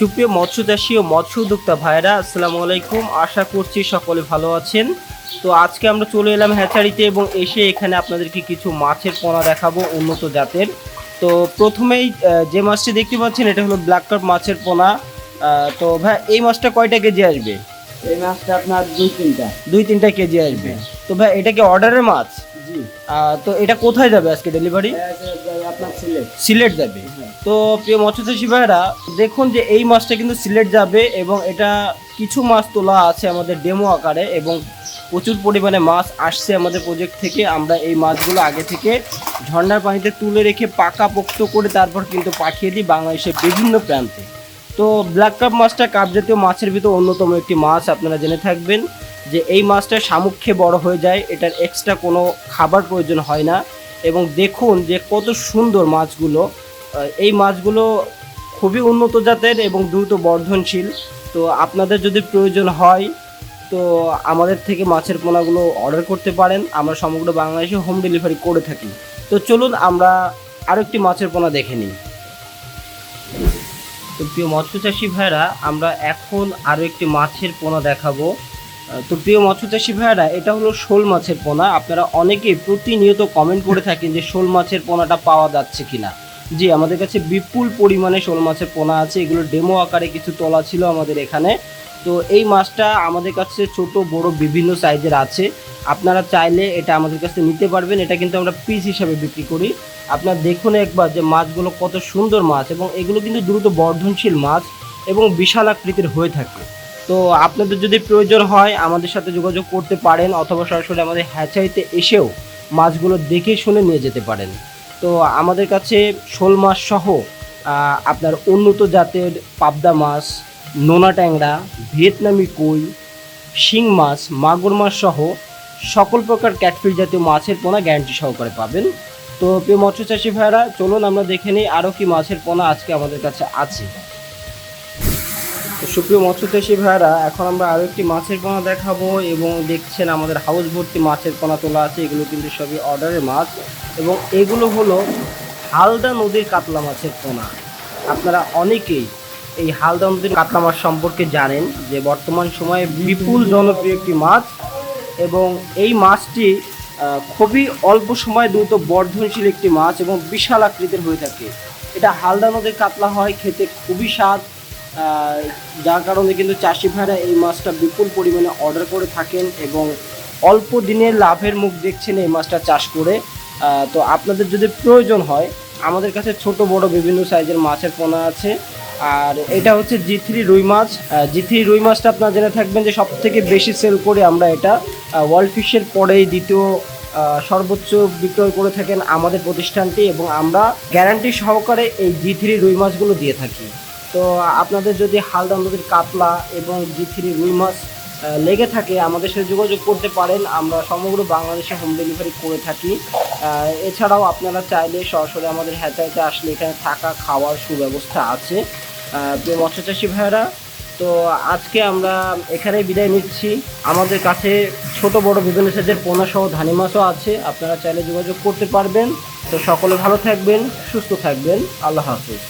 সুপ্রিয় মৎস্য চাষী ও মৎস্য উদ্যোক্তা ভাইরা আসসালামু আলাইকুম। আশা করছি সকলে ভালো আছেন। তো আজকে আমরা চলে এলাম হ্যাচারিতে এবং এসে এখানে আপনাদেরকে কিছু মাছের পোনা দেখাবো উন্নত জাতের। তো প্রথমেই যে মাছটি দেখতে পাচ্ছেন এটা হলো ব্ল্যাক কাপ মাছের পোনা। তো ভাই এই মাছটা কয়টা কেজি আসবে? এই মাছটা আপনার দুই তিনটা। দুই তিনটা কেজি আসবে। তো ভাই এটা কি অর্ডারের মাছ? তো এটা কোথায় যাবে আজকে ডেলিভারি আপনার সিলেট। সিলেট যাবে। তো প্রিয় মৎস্যচাষী ভাইরা দেখুন যে এই মাছটা কিন্তু সিলেট যাবে এবং এটা কিছু মাছ তোলা আছে আমাদের ডেমো আকারে এবং প্রচুর পরিমাণে মাছ আসছে আমাদের প্রজেক্ট থেকে। আমরা এই মাছগুলো আগে থেকে ঝর্ণার পানিতে তুলে রেখে পাকা পোক্ত করে তারপর কিন্তু পাঠিয়ে দিই বাংলাদেশের বিভিন্ন প্রান্তে। তো ব্ল্যাক কাপ মাছটা কাপ জাতীয় মাছের ভিতর অন্যতম একটি মাছ আপনারা জেনে থাকবেন। যে এই মাছটা শামুক্ষে বড় হয়ে যায়, এটার এক্সট্রা কোনো খাবার প্রয়োজন হয় না। এবং দেখুন যে কত সুন্দর মাছগুলো। এই মাছগুলো খুবই উন্নত জাতের এবং দ্রুত বর্ধনশীল। তো আপনাদের যদি প্রয়োজন হয়, তো আমাদের থেকে মাছের পোনাগুলো অর্ডার করতে পারেন। আমরা সমগ্র বাংলাদেশে হোম ডেলিভারি করে থাকি। তো চলুন আমরা আরেকটি মাছের পোনা দেখে নিই। তো প্রিয় মৎস্য চাষী ভাইরা, আমরা এখন আরও একটি মাছের পোনা দেখাবো। তো প্রিয় মৎস্য চাষী ভাইরা এটা হলো শোল মাছের পোনা। আপনারা অনেকেই প্রতিনিয়ত কমেন্ট করে থাকেন যে শোল মাছের পোনাটা পাওয়া যাচ্ছে কিনা। জি, আমাদের কাছে বিপুল পরিমাণে শোল মাছের পোনা আছে। এগুলো ডেমো আকারে কিছু তোলা ছিল আমাদের এখানে। তো এই মাছটা আমাদের কাছে ছোট, বড়, বিভিন্ন সাইজের আছে। আপনারা চাইলে এটা আমাদের কাছে নিতে পারবেন। এটা কিন্তু আমরা পিস হিসাবে বিক্রি করি। আপনার দেখুন একবার যে মাছগুলো কত সুন্দর মাছ এবং এগুলো কিন্তু দ্রুত বর্ধনশীল মাছ এবং বিশাল আকৃতির হয়ে থাকে। তো আপনাদের যদি প্রয়োজন হয়, আমাদের সাথে যোগাযোগ করতে পারেন অথবা সরাসরি আমাদের হ্যাচারিতে এসেও মাছগুলো দেখে শুনে নিয়ে যেতে পারেন। তো আমাদের কাছে শোল মাছ সহ আপনার উন্নত জাতের পাবদা মাছ, নোনা ট্যাংরা, ভিয়েতনামি কই, শিং মাছ, মাগুর মাছ সহ সকল প্রকার ক্যাটফিশ জাতীয় মাছের পোনা গ্যারান্টি সহকারে পাবেন। তো প্রিয় মৎস্য চাষী ভাইরা চলুন আমরা দেখে নিই আরও কি মাছের পোনা আজকে আমাদের কাছে আছে। সুপ্রিয় মৎস্য চাষী ভাইরা এখন আমরা আরও একটি মাছের পোনা দেখাবো এবং দেখছেন আমাদের হাউস ভর্তি মাছের পোনা তোলা আছে, এগুলো কিন্তু সবই অর্ডারের মাছ এবং এগুলো হলো হালদা নদীর কাতলা মাছের পোনা। আপনারা অনেকেই এই হালদা নদীর কাতলা মাছ সম্পর্কে জানেন যে বর্তমান সময়ে বিপুল জনপ্রিয় একটি মাছ এবং এই মাছটি খুবই অল্প সময় দ্রুত বর্ধনশীল একটি মাছ এবং বিশাল আকৃতির হয়ে থাকে। এটা হালদা নদীর কাতলা হয়, খেতে খুবই স্বাদ যার কারণে কিন্তু চাষি ভাইরা এই মাছটা বিপুল পরিমাণে অর্ডার করে থাকেন এবং অল্প দিনের লাভের মুখ দেখছেন এই মাছটা চাষ করে। তো আপনাদের যদি প্রয়োজন হয়, আমাদের কাছে ছোট, বড় বিভিন্ন সাইজের মাছের পোনা আছে। আর এটা হচ্ছে জি থ্রি রুই মাছ। জি থ্রি রুই মাছটা আপনারা জেনে থাকবেন যে সব থেকে বেশি সেল করে আমরা এটা ওয়ার্ল্ড ফিশের পরেই দ্বিতীয় সর্বোচ্চ বিক্রয় করে থাকেন আমাদের প্রতিষ্ঠানটি এবং আমরা গ্যারান্টি সহকারে এই জি থ্রি রুই মাছগুলো দিয়ে থাকি। তো আপনাদের যদি হালদা নদীর কাতলা এবং জি থ্রি রুই মাছ লেগে থাকে, আমাদের সাথে যোগাযোগ করতে পারেন। আমরা সমগ্র বাংলাদেশে হোম ডেলিভারি করে থাকি। এছাড়াও আপনারা চাইলে সরাসরি আমাদের হ্যাচারিতে আসলে এখানে থাকা খাওয়ার সুব্যবস্থা আছে। প্রিয় মৎস্যচাষী ভাইয়েরা, তো আজকে আমরা এখানে বিদায় নিচ্ছি। আমাদের কাছে ছোট, বড়, বিভিন্ন সাইজের পোনাসহ ধানি মাছও আছে। আপনারা চাইলে যোগাযোগ করতে পারবেন। তো সকলে ভালো থাকবেন, সুস্থ থাকবেন। আল্লাহ হাফিজ।